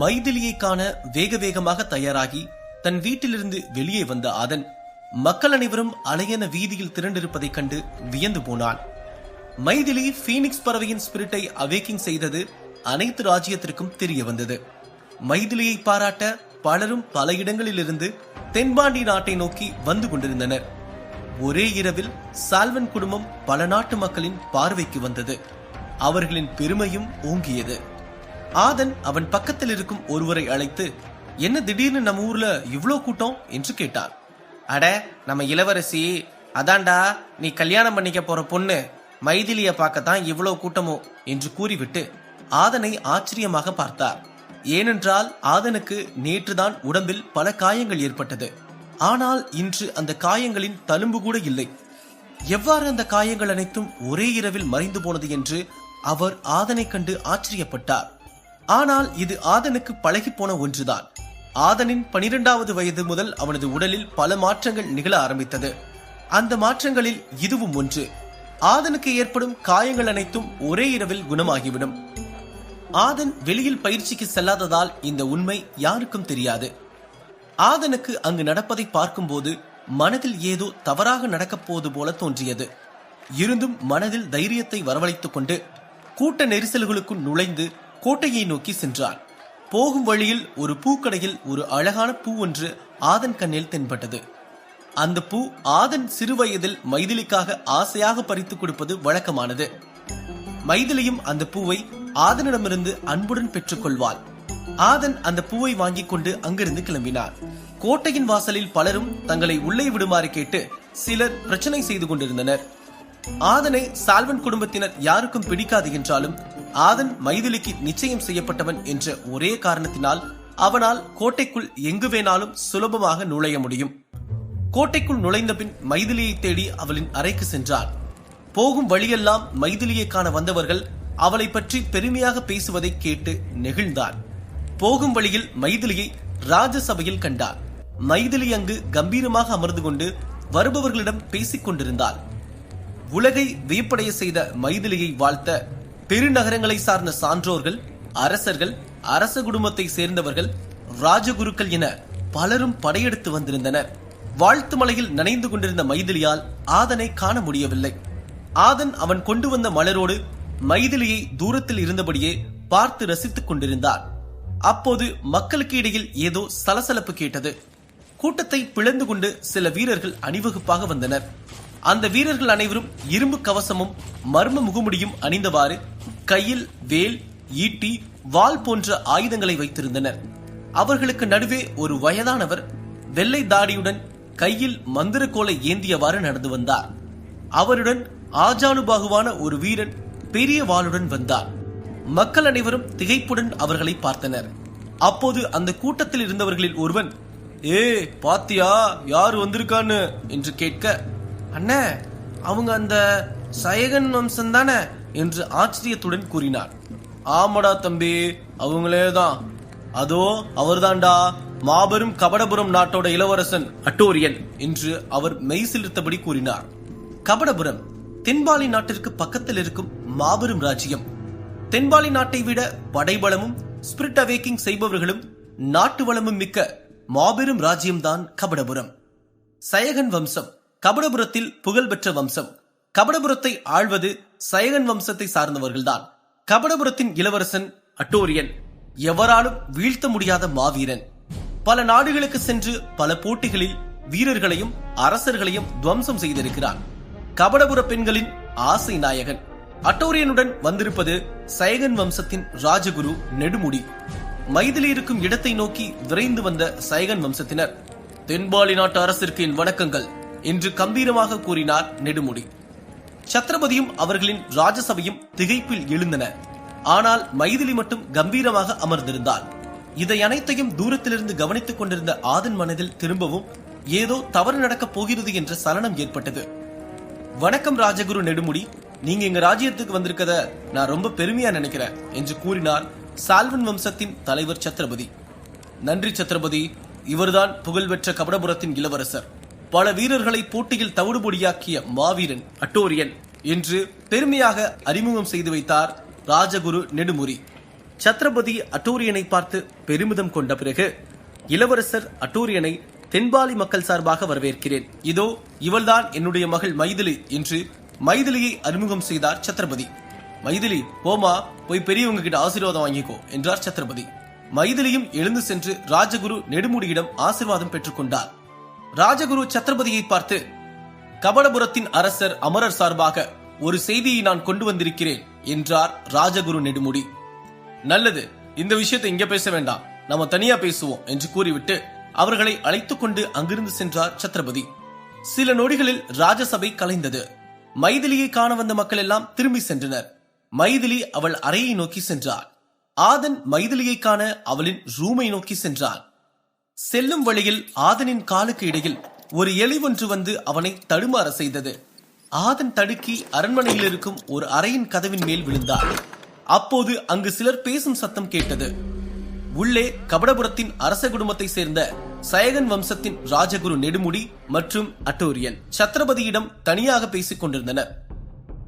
மைதிலியை காண வேக வேகமாக தயாராகி தன் வீட்டிலிருந்து வெளியே வந்த ஆதன் மக்கள் அனைவரும் அலையன வீதியில் திரண்டிருப்பதைக் கண்டு வியந்து போனான் மைதிலி பீனிக்ஸ் பறவையின் ஸ்பிரிட்டை அவேக்கிங் செய்தது அனைத்து ராஜ்யத்திற்கும் தெரிய வந்தது. மைதிலியை பாராட்ட பலரும் பல இடங்களிலிருந்து தென்பாண்டி நாட்டை நோக்கி வந்து கொண்டிருந்தனர். ஒரே இரவில் சால்வன் குடும்பம் பல நாட்டு மக்களின் பார்வைக்கு வந்தது. அவர்களின் பெருமையும் ஓங்கியது. ஆதன் அவன் பக்கத்தில் இருக்கும் ஒருவரை அழைத்து என்ன திடீர்னு நம்ம ஊர்ல இவ்வளோ கூட்டம்? என்று கேட்டான் அட நம்ம இளவரசி அதான்டா நீ கல்யாணம் பண்ணிக்க போற பொண்ணு மைதிலிய பார்க்கத்தான் இவ்வளோ கூட்டமோ? என்று கூறிவிட்டு ஆதனை ஆச்சரியமாக பார்த்தார் ஏனென்றால் ஆதனுக்கு நேற்றுதான் உடம்பில் பல காயங்கள் ஏற்பட்டது. ஆனால் இன்று அந்த காயங்களின் தழும்பு கூட இல்லை. எவ்வாறு அந்த காயங்கள் அனைத்தும் ஒரே இரவில் மறைந்து போனது என்று அவர் ஆதனை கண்டு ஆச்சரியப்பட்டார். ஆனால் இது ஆதனுக்கு பழகிப் போன ஒன்றுதான். ஆதனின் பனிரெண்டாவது வயது முதல் அவனது உடலில் பல மாற்றங்கள் நிகழ ஆரம்பித்தது. அந்த மாற்றங்களில் இதுவும் ஒன்று. ஆதனுக்கு ஏற்படும் காயங்கள் அனைத்தும் ஒரே இரவில் குணமாகிவிடும். ஆதன் வெளியில் பயிற்சிக்கு செல்லாததால் இந்த உண்மை யாருக்கும் தெரியாது. ஆதனுக்கு அங்கு நடப்பதை பார்க்கும்போது மனதில் ஏதோ தவறாக நடக்கப் போவது போல தோன்றியது. இருந்தும் மனதில் தைரியத்தை வரவழைத்துக் கொண்டு கூட்ட நெரிசல்களுக்குள் நுழைந்து கோட்டையை நோக்கி சென்றான். போகும் வழியில் ஒரு பூக்கடையில் ஒரு அழகான பூ ஒன்று ஆதன் கண்ணில் தென்பட்டது. அந்த பூ ஆதன் சிறுவயதில் மைதிலிக்காக ஆசையாக பறித்துக் கொடுப்பது வழக்கமானது. மைதிலியும் அந்த பூவை ஆதனிடமிருந்து அன்புடன் பெற்றுக்கொள்வாள் ஆதன் அந்த பூவை வாங்கிக் கொண்டு அங்கிருந்து கிளம்பினார் கோட்டையின் வாசலில் பலரும் தங்களை உள்ளே விடுமாறு கேட்டு சிலர் பிரச்சனை செய்து கொண்டிருந்தனர். ஆதனை சால்வன் குடும்பத்தினர் யாருக்கும் பிடிக்காது என்றாலும் ஆதன் மைதிலிக்கு நிச்சயம் செய்யப்பட்டவன் என்ற ஒரே காரணத்தினால் அவனால் கோட்டைக்குள் எங்கு வேணாலும் சுலபமாக நுழைய முடியும். கோட்டைக்குள் நுழைந்த பின் மைதிலியை தேடி அவளின் அறைக்கு சென்றான். போகும் வழியெல்லாம் மைதிலியை காண வந்தவர்கள் அவளை பற்றி பெருமையாக பேசுவதை கேட்டு நெகிழ்ந்தான். போகும் வழியில் மைதிலியை ராஜசபையில் கண்டார் மைதிலி அங்கு கம்பீரமாக அமர்ந்து கொண்டு வருபவர்களிடம் பேசிக் கொண்டிருந்தாள். உலகை வியப்படைய செய்த மைதிலியை வாழ்த்த பெருநகரங்களை சார்ந்த சான்றோர்கள் அரசர்கள் அரச குடும்பத்தை சேர்ந்தவர்கள் ராஜகுருக்கள் என பலரும் படையெடுத்து வந்திருந்தனர். வாழ்த்து மலையில் நனைந்து கொண்டிருந்த மைதிலியால் ஆதனை காண முடியவில்லை. ஆதன் அவன் கொண்டு வந்த மலரோடு மைதிலியை தூரத்தில் இருந்தபடியே பார்த்து ரசித்துக் கொண்டிருந்தார். அப்போது மக்களுக்கு இடையில் ஏதோ சலசலப்பு கேட்டது. கூட்டத்தை பிளந்து கொண்டு சில வீரர்கள் அணிவகுப்பாக வந்தனர். அந்த வீரர்கள் அனைவரும் இரும்பு கவசமும் மர்ம முகமுடியும் அணிந்தவாறு கையில் வேல் ஈட்டி வாள் போன்ற ஆயுதங்களை வைத்திருந்தனர். அவர்களுக்கு நடுவே ஒரு வயதானவர் வெள்ளை தாடியுடன் கையில் மந்திரக்கோலை ஏந்தியவாறு நடந்து வந்தார். அவருடன் ஆஜானுபாகுவான ஒரு வீரன் பெரிய வாளுடன் வந்தார் மக்கள் அனைவரும் திகைப்புடன் அவர்களை பார்த்தனர். அப்போது அந்த கூட்டத்தில் இருந்தவர்களில் ஒருவன் ஏ பாத்தியா யார் வந்திருக்கான்னு? என்று கேட்க அண்ணே அவங்க அந்த சயகன் வம்சம் தானே என்று ஆச்சரியத்துடன் கூறினார். ஆமடா தம்பி அவங்களே தான் அதோ அவர்தான்டா மாபெரும் கபடபுரம் நாட்டோட இளவரசன் அட்டோரியன் என்று அவர் மெய்சிலிருத்தபடி கூறினார். கபடபுரம் தென்பாலி நாட்டிற்கு பக்கத்தில் இருக்கும் மாபெரும் ராஜ்யம். தென்பாலி நாட்டை விட படைபலமும் ஸ்பிரிட் அவேக்கிங் செய்பவர்களும் நாட்டு வளமும் மிக்க மாபெரும் ராஜ்யம்தான் கபடபுரம். சயகன் வம்சம் கபடபுரத்தில் புகழ்பெற்ற வம்சம். கபடபுரத்தை ஆழ்வது சயகன் வம்சத்தை சார்ந்தவர்கள்தான். கபடபுரத்தின் இளவரசன் அட்டோரியன். எவராலும் வீழ்த்த முடியாத மாவீரன். பல நாடுகளுக்கு சென்று பல போட்டிகளில் வீரர்களையும் அரசர்களையும் துவம்சம் செய்திருக்கிறான். கபடபுர பெண்களின் ஆசை நாயகன். அட்டோரியனுடன் வந்திருப்பது சயகன் வம்சத்தின் ராஜகுரு நெடுமுடி. மைதிலி இருக்கும் இடத்தை நோக்கி விரைந்து வந்த சயகன் வம்சத்தினர். தென்பாலி நாட்டு அரசிற்கு என் வணக்கங்கள். என்று கம்பீரமாக கூறினார் நெடுமுடி. சத்ரபதியும் அவர்களின் ராஜசபையும் திகைப்பில் எழுந்தன. ஆனால் மைதிலி மட்டும் கம்பீரமாக அமர்ந்திருந்தாள். இதை அனைத்தையும் தூரத்திலிருந்து கவனித்துக் கொண்டிருந்த ஆதன் மனதில் திரும்பவும் ஏதோ தவறு நடக்கப் போகிறது என்ற சலனம் ஏற்பட்டது. வணக்கம் ராஜகுரு நெடுமுடி. நீங்க எங்க ராஜ்யத்துக்கு வந்திருக்கத நான் ரொம்ப பெருமையா நினைக்கிறேன் என்று கூறினார் சால்வன் வம்சத்தின் தலைவர் சத்ரபதி. நன்றி சத்ரபதி. இவர்தான் புகழ்பெற்ற கபடபுரத்தின் இளவரசர். பல வீரர்களை போட்டியில் தவிடுபொடியாக்கிய மாவீரன் அட்டோரியன். என்று பெருமையாக அறிமுகம் செய்து வைத்தார் ராஜகுரு நெடுமுறி. சத்ரபதி அட்டூரியனை பார்த்து பெருமிதம் கொண்ட பிறகு இளவரசர் அட்டூரியனை தென்பாலி மக்கள் சார்பாக வரவேற்கிறேன். இதோ இவள்தான் என்னுடைய மகள் மைதிலி என்று மைதிலியை அறிமுகம் செய்தார் சத்ரபதி. மைதிலி போமா போய் பெரியவங்க கிட்ட ஆசீர்வாதம் வாங்கிக்கோ என்றார் சத்ரபதி. மைதிலியும் எழுந்து சென்று ராஜகுரு நெடுமுடியிடம் ஆசீர்வாதம் பெற்றுக்கொண்டார் ராஜகுரு சத்ரபதியை பார்த்து கபடபுரத்தின் அரசர் அமரர் சார்பாக ஒரு செய்தியை நான் கொண்டு வந்திருக்கிறேன் என்றார் ராஜகுரு நெடுமுடி. நல்லது இந்த விஷயத்தை இங்க பேச வேண்டாம். நம்ம தனியா பேசுவோம் என்று கூறிவிட்டு அவர்களை அழைத்துக் கொண்டு அங்கிருந்து சென்றார் சத்ரபதி. சில நொடிகளில் ராஜசபை கலைந்தது. மைதிலியை காண வந்த மக்கள் எல்லாம் திரும்பி சென்றனர். மைதிலி அவள் அறையை நோக்கி சென்றாள். ஆதன் மைதிலியை காண அவளின் ரூமை நோக்கி சென்றான் செல்லும் வழியில் ஆதனின் காலுக்கு இடையில் ஒரு எலி ஒன்று வந்து அவனை தடுமாற செய்தது. ஆதன் தடுக்கி அரண்மனையில் இருக்கும் ஒரு அறையின் கதவின் மேல் விழுந்தார் அப்போது அங்கு சிலர் பேசும் சத்தம் கேட்டது. உள்ளே கபடபுரத்தின் அரச குடும்பத்தை சேர்ந்த சயகன் வம்சத்தின் ராஜகுரு நெடுமுடி மற்றும் அட்டோரியன் சத்ரபதியிடம் தனியாக பேசிக் கொண்டிருந்தனர்.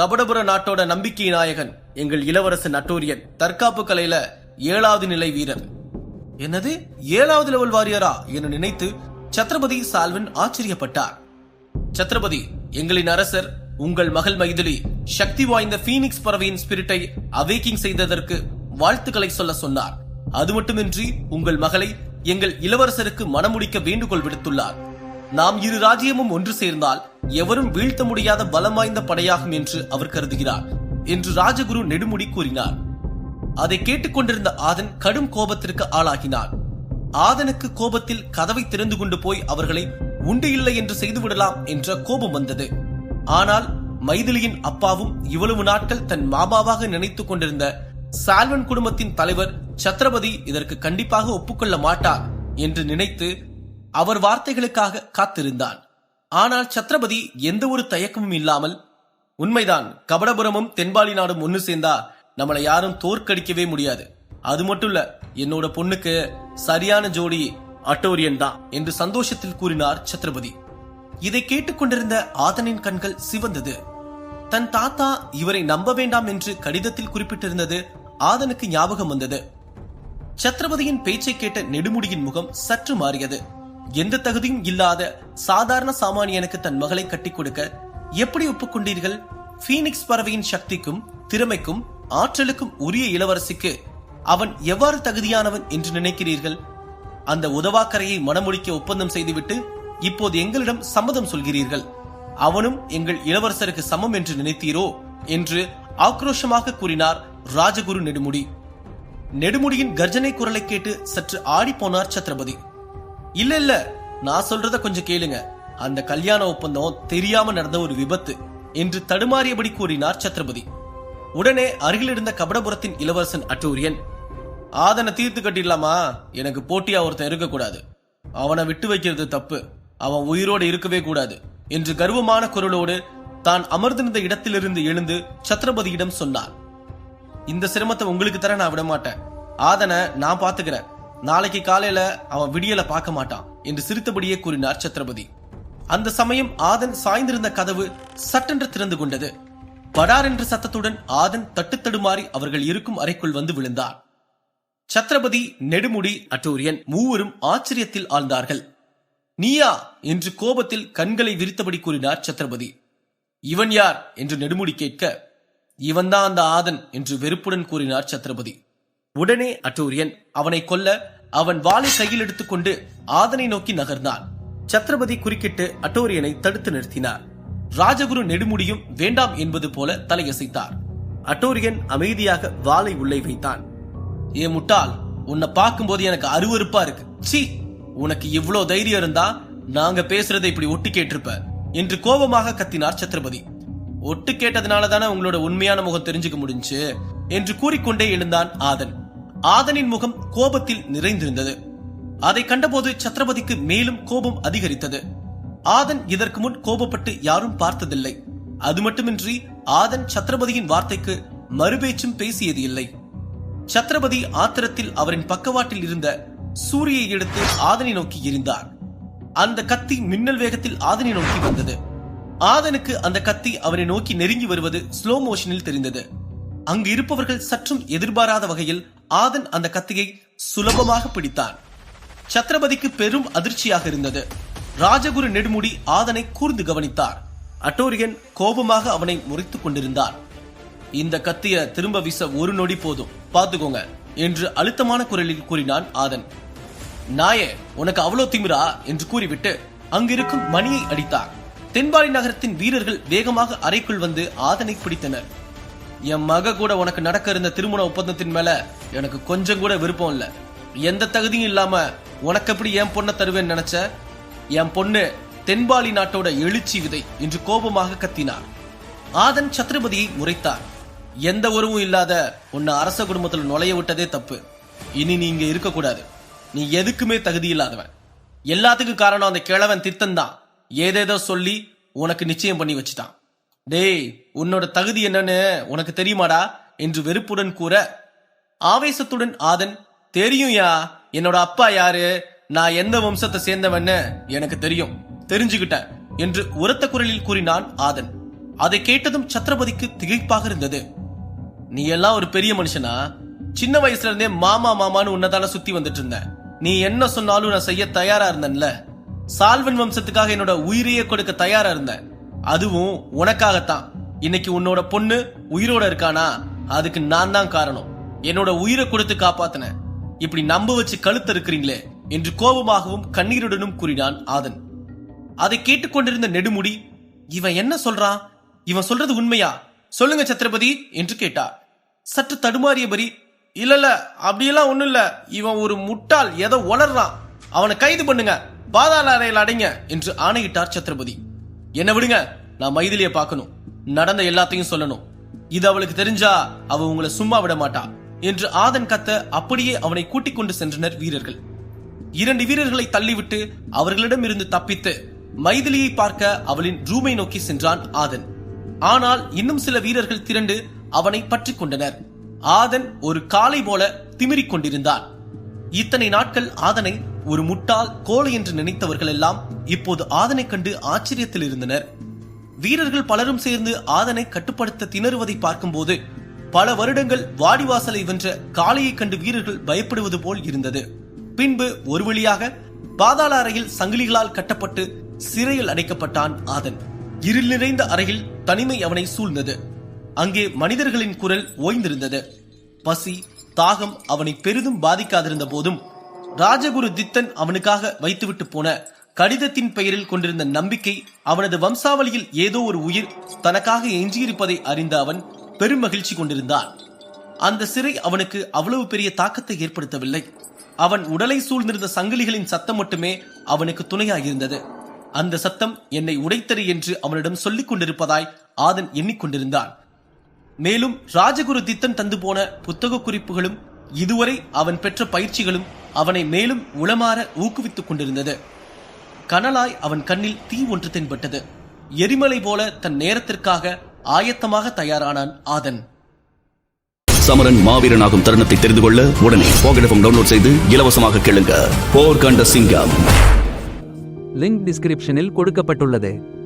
கபடபுர நாட்டோட நம்பிக்கை நாயகன் எங்கள் இளவரசன் அட்டோரியன் தற்காப்பு கலையில ஏழாவது நிலை வீரர். என்னது? ஏழாவது லெவல் வாரியரா? என நினைத்து சத்ரபதி சால்வன் ஆச்சரியப்பட்டார். சத்ரபதி எங்களின் அரசர் உங்கள் மகள் மைதிலி சக்தி வாய்ந்த பீனிக்ஸ் பறவையின் ஸ்பிரிட்டை அவேக்கிங் செய்ததற்கு வாழ்த்துக்களை சொல்ல சொன்னார். அது மட்டுமின்றி உங்கள் மகளை எங்கள் இளவரசருக்கு மணமுடிக்க வேண்டுகோள் விடுத்துள்ளார். நாம் இரு ராஜ்யமும் ஒன்று சேர்ந்தால் எவரும் வீழ்த்த முடியாத பலம் வாய்ந்த படையாகும் என்று அவர் கருதுகிறார் என்று ராஜகுரு நெடுமுடி கூறினார். அதை கேட்டுக்கொண்டிருந்த ஆதன் கடும் கோபத்திற்கு ஆளாகினான். ஆதனுக்கு கோபத்தில் கதவை திறந்து கொண்டு போய் அவர்களை உண்டு இல்லை என்று செய்து விடலாம் என்ற கோபம் வந்தது. ஆனால் மைதிலியின் அப்பாவும் இவ்வளவு நாட்கள் தன் மாபாவாக நினைத்துக் கொண்டிருந்த சால்வன் குடும்பத்தின் தலைவர் சத்ரபதி இதற்கு கண்டிப்பாக ஒப்புக்கொள்ள மாட்டார் என்று நினைத்து அவர் வார்த்தைகளுக்காக காத்திருந்தான். ஆனால் சத்ரபதி எந்த ஒரு தயக்கமும் இல்லாமல் உண்மைதான் கபடபுரமும் தென்பாலி நாடும் ஒன்னு சேர்ந்தா நம்மளை யாரும் தோற்கடிக்கவே முடியாது. அது மட்டும் இல்ல என்னோட பொண்ணுக்கு சரியான ஜோடி அட்டோரியன் தான் என்று சந்தோஷத்தில் கூறினார் சத்ரபதி. இதை கேட்டுக்கொண்டிருந்த ஆதனின் கண்கள் சிவந்தது. தன் தாத்தா இவரை நம்ப வேண்டாம் என்று கடிதத்தில் குறிப்பிட்டிருந்தது ஆதனுக்கு ஞாபகம் வந்தது. சத்ரபதியின் பேச்சை கேட்ட நெடுமுடியின் முகம் சற்று மாறியது. எந்த தகுதியும் இல்லாத சாதாரண சாமானியனுக்கு தன் மகளை கட்டிக் கொடுக்க எப்படி ஒப்புக்கொண்டீர்கள்? பீனிக்ஸ் பறவையின் சக்திக்கும் திறமைக்கும் ஆற்றலுக்கும் உரிய இளவரசிக்கு அவன் எவ்வாறு தகுதியானவன் என்று நினைக்கிறீர்கள்? அந்த உதவாக்கரையை மனமுடிக்க ஒப்பந்தம் செய்துவிட்டு இப்போது எங்களிடம் சம்மதம் சொல்கிறீர்கள். அவனும் எங்கள் இளவரசருக்கு சமம் என்று நினைத்தீரோ? என்று ஆக்ரோஷமாக கூறினார் ராஜகுரு நெடுமுடி. நெடுமுடியின் கர்ஜனை குரலை கேட்டு சற்று ஆடி போனார் சத்ரபதி. இல்ல இல்ல நான் சொல்றத கொஞ்சம் கேளுங்க. அந்த கல்யாண ஒப்பந்தம் தெரியாம நடந்த ஒரு விபத்து என்று தடுமாறியபடி கூறினார் சத்ரபதி. உடனே அருகில் இருந்த கபடபுரத்தின் இளவரசன் அட்டூரியன் ஆதனை தீர்த்து கட்டிடலாமா? எனக்கு போட்டியா ஒருத்தன் இருக்கக்கூடாது. அவனை விட்டு வைக்கிறது தப்பு. அவன் உயிரோடு இருக்கவே கூடாது. என்று கர்வமான குரலோடு தான் அமர்ந்திருந்த இடத்திலிருந்து எழுந்து சத்ரபதியிடம் சொன்னார். இந்த சிரமத்தை உங்களுக்கு தர நான் விட மாட்டேன் ஆதனை நான் பாத்துக்கிறேன் நாளைக்கு காலையில அவன் விடியல பார்க்க மாட்டான் என்று சிரித்தபடியே கூறினார் சத்ரபதி. அந்த சமயம் ஆதன் சாய்ந்திருந்த கதவு சட்டென்று திறந்து கொண்டது. படார் என்ற சத்தத்துடன் ஆதன் தட்டு தடுமாறி அவர்கள் இருக்கும் அறைக்குள் வந்து விழுந்தார். சத்ரபதி நெடுமுடி அட்டூரியன் மூவரும் ஆச்சரியத்தில் ஆழ்ந்தார்கள். நீயா என்று கோபத்தில் கண்களை விரித்தபடி கூறினார் சத்ரபதி. இவன் யார் என்று நெடுமுடி கேட்க இவன்தான் அந்த ஆதன் என்று வெறுப்புடன் கூறினார் சத்ரபதி. உடனே அட்டூரியன் அவனை கொல்ல அவன் வாளை கையில் எடுத்துக்கொண்டு ஆதனை நோக்கி நகர்ந்தான். சத்ரபதி குறுக்கிட்டு அட்டோரியனை தடுத்து நிறுத்தினார். ராஜகுரு நெடுமுடியும் வேண்டாம் என்பது போல தலையசைத்தார். அட்டோரியன் அமைதியாக வாளை உள்ளே வைத்தான். ஏ முட்டாள் உன்னை பார்க்கும்போது எனக்கு அருவருப்பா இருக்கு. சி உனக்கு இவ்வளோ தைரியம் இருந்தா நாங்க பேசுறதை இப்படி ஒட்டு கேட்டிருப்ப என்று கோபமாக கத்தினார் சத்ரபதி. ஒட்டு கேட்டதுனால தானே உங்களோட உண்மையான முகம் தெரிஞ்சுக்க முடிஞ்சு? என்று கூறிக்கொண்டே எழுந்தான் ஆதன். ஆதனின் முகம் கோபத்தில் நிறைந்திருந்தது. அதை கண்டபோது சத்ரபதிக்கு மேலும் கோபம் அதிகரித்தது. ஆதன் இதற்கு முன் கோபப்பட்டு யாரும் பார்த்ததில்லை. அது மட்டுமின்றி ஆதன் சத்ரபதியின் வார்த்தைக்கு மறுபேச்சும் பேசியது இல்லை. சத்ரபதி ஆத்திரத்தில் அவரின் பக்கவாட்டில் இருந்த சூரியை எடுத்து ஆதனை நோக்கி எரிந்தார் அந்த கத்தி மின்னல் வேகத்தில் ஆதனை நோக்கி வந்தது. ஆதனுக்கு அந்த கத்தி அவனை நோக்கி நெருங்கி வருவது ஸ்லோ மோஷனில் தெரிந்தது. அங்கு இருப்பவர்கள் சற்றும் எதிர்பாராத வகையில் ஆதன் அந்த கத்தியை சுலபமாக பிடித்தான். சத்ரபதிக்கு பெரும் அதிர்ச்சியாக இருந்தது. ராஜகுரு நெடுமுடி ஆதனை கூர்ந்து கவனித்தார். அட்டோரியன் கோபமாக அவனை முறைத்துக் கொண்டிருந்தார். இந்த கத்திய திரும்ப வீச ஒரு நொடி போதும். பாத்துக்கோங்க என்று அழுத்தமான குரலில் கூறினான் ஆதன். நாயே உனக்கு அவ்வளோ திமிரா? என்று கூறிவிட்டு அங்கிருக்கும் மணியை அடித்தார். தென்பாடி நகரத்தின் வீரர்கள் வேகமாக அறைக்குள் வந்து ஆதனை பிடித்தனர். என் மக கூட உனக்கு நடக்க இருந்த திருமண ஒப்பந்தத்தின் மேல எனக்கு கொஞ்சம் கூட விருப்பம் இல்ல. எந்த தகுதியும் இல்லாம உனக்கு எப்படி என் பொண்ணை தருவேன்னு நினைச்ச? என் பொண்ணு தென்பாலி நாட்டோட எழுச்சி விதை என்று கோபமாக கத்தினார். ஆதன் சத்ரபதியை முறைத்தார். எந்த உறவும் இல்லாத உன்னை அரச குடும்பத்தில் நுழைய விட்டதே தப்பு. இனி நீ இங்க இருக்கக்கூடாது நீ எதுக்குமே தகுதி இல்லாதவன். எல்லாத்துக்கும் காரணம் அந்த கிழவன் தித்தன் ஏதேதோ சொல்லி உனக்கு நிச்சயம் பண்ணி வச்சிட்டான். டேய் உன்னோட தகுதி என்னன்னு உனக்கு தெரியுமாடா? என்று வெறுப்புடன் கூற ஆவேசத்துடன் ஆதன் தெரியும் யா என்னோட அப்பா யாரு? நான் எந்த வம்சத்தை சேர்ந்தவன்னு எனக்கு தெரியும். தெரிஞ்சுக்கிட்டேன் என்று உரத்த குரலில் கூறினான் ஆதன். அதை கேட்டதும் சத்ரபதிக்கு திகைப்பாக இருந்தது. நீ எல்லாம் ஒரு பெரிய மனுஷனா? சின்ன வயசுல இருந்தே மாமா மாமான்னு உன்னதான சுத்தி வந்துட்டு இருந்த நீ என்ன சொன்னாலும் நான் செய்ய தயாரா இருந்தேன்ல? சால்வன் வம்சத்துக்காக என்னோட உயிரையே கொடுக்க தயாரா இருந்தேன் அதுவும் உனக்காகத்தான். இன்னைக்கு உன்னோட பொண்ணு உயிரோட இருக்கானா? அதுக்கு நான் தான் காரணம். என்னோட உயிரை கொடுத்து காப்பாத்தின இப்படி நம்ப வச்சு கழுத்து இருக்கிறீங்களே என்று கோபமாகவும் கண்ணீருடனும் கூறினான் ஆதன். அதை கேட்டுக்கொண்டிருந்த நெடுமுடி இவன் என்ன சொல்றான் இவன் சொல்றது உண்மையா? சொல்லுங்க சத்ரபதி என்று கேட்டார். சற்று தடுமாறியபடி இல்ல இல்ல அப்படியெல்லாம் ஒண்ணும் இல்ல. இவன் ஒரு முட்டாள் ஏதோ உளர்றான். அவனை கைது பண்ணுங்க பாதாள அறையில் அடைங்க என்று ஆணையிட்டார் சத்ரபதி. என்ன விடுங்க நான் மைதிலிய பார்க்கணும். நடந்த எல்லாத்தையும் சொல்லணும். இது அவளுக்கு தெரிஞ்சா அவ உங்களை சும்மா விட மாட்டா என்று ஆதன் கத்த அப்படியே அவனை கூட்டிக் கொண்டு சென்றனர் வீரர்கள். இரண்டு வீரர்களை தள்ளிவிட்டு அவர்களிடம் இருந்து தப்பித்து மைதிலியை பார்க்க அவளின் ரூமை நோக்கி சென்றான் ஆதன். ஆனால் இன்னும் சில வீரர்கள் திரண்டு அவனை பற்றி கொண்டனர். ஆதன் ஒரு காளை போல திமிரிக் கொண்டிருந்தான். இத்தனை நாட்கள் ஆதனை ஒரு முட்டாள் கோழை என்று நினைத்தவர்கள் எல்லாம் இப்போது ஆதனை கண்டு ஆச்சரியத்தில் இருந்தனர். வீரர்கள் பலரும் சேர்ந்து ஆதனை கட்டுப்படுத்த திணறுவதை பார்க்கும்போது பல வருடங்கள் வாடிவாசலை வென்ற காளையை கண்டு வீரர்கள் பயப்படுவது போல் இருந்தது. பின்பு ஒரு வழியாக பாதாள அறையில் சங்கிலிகளால் கட்டப்பட்டு சிறையில் அடைக்கப்பட்டான் ஆதன். இருள் நிறைந்த அறையில் தனிமை அவனை சூழ்ந்தது. அங்கே மனிதர்களின் குரல் ஓய்ந்திருந்தது. பசி தாகம் அவனை பெரிதும் பாதிக்காதிருந்த போதும் ராஜகுரு தித்தன் அவனுக்காக வைத்துவிட்டு போன கடிதத்தின் பெயரில் கொண்டிருந்த நம்பிக்கை அவனது வம்சாவளியில் ஏதோ ஒரு உயிர் தனக்காக எஞ்சியிருப்பதை அறிந்த அவன் பெரும் மகிழ்ச்சி கொண்டிருந்தான். அந்த சிறை அவனுக்கு அவ்வளவு பெரிய தாக்கத்தை ஏற்படுத்தவில்லை. அவன் உடலை சூழ்ந்திருந்த சங்கிலிகளின் சத்தம் மட்டுமே அவனுக்கு துணையாயிருந்தது. அந்த சத்தம் என்னை உடைத்தரு என்று அவனிடம் சொல்லிக் கொண்டிருப்பதாய் ஆதன் எண்ணிக்கொண்டிருந்தான். மேலும் ராஜகுரு தித்தன் தந்து போன புத்தக குறிப்புகளும் இதுவரை அவன் பெற்ற பயிற்சிகளும் அவனை மேலும் உளமாற ஊக்குவித்துக் கொண்டிருந்தது. கனலாய் அவன் கண்ணில் தீ ஒன்று தென்பட்டது. எரிமலை போல தன் நேரத்திற்காக ஆயத்தமாக தயாரானான் ஆதன். சமரன் மாவீரனாகும் தருணத்தை தெரிந்து கொள்ள உடனே போகடஃபம் டவுன்லோட் செய்து இலவசமாக கேளுங்க. போர் கண்ட சிங்கம். லிங்க் டிஸ்கிரிப்ஷனில் கொடுக்கப்பட்டுள்ளது.